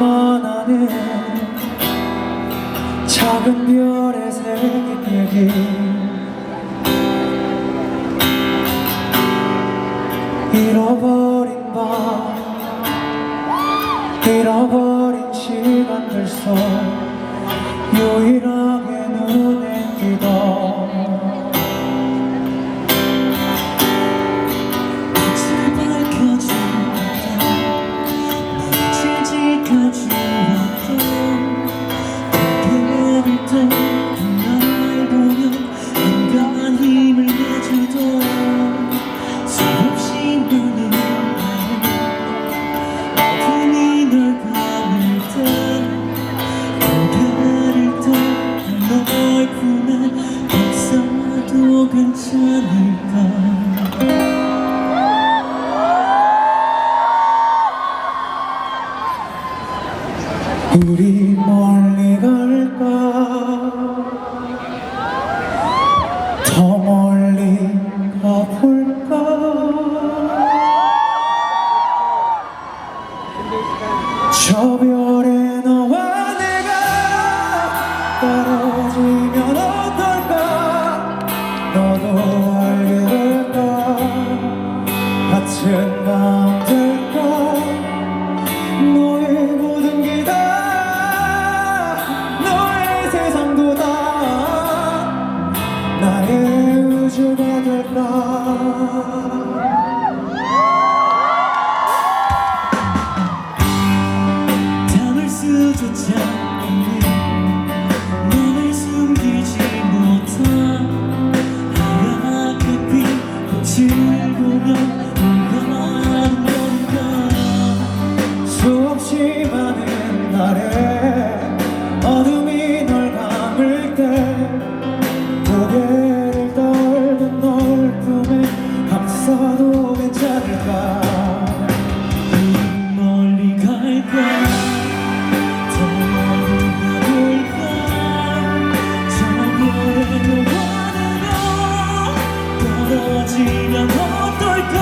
나만 아는 작은 별의 생긴 얘기 잃어버린 밤 잃어버린 시간들 속 유일하게 눈에 괜찮을까. 우리 멀리 갈까? 더 멀리 가볼까? 저 별에 사라지면 어떨까?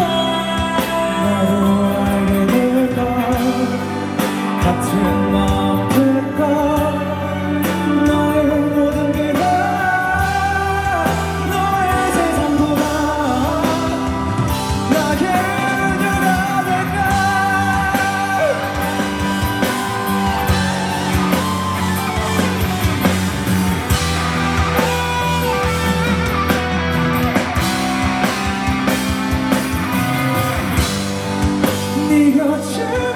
sure.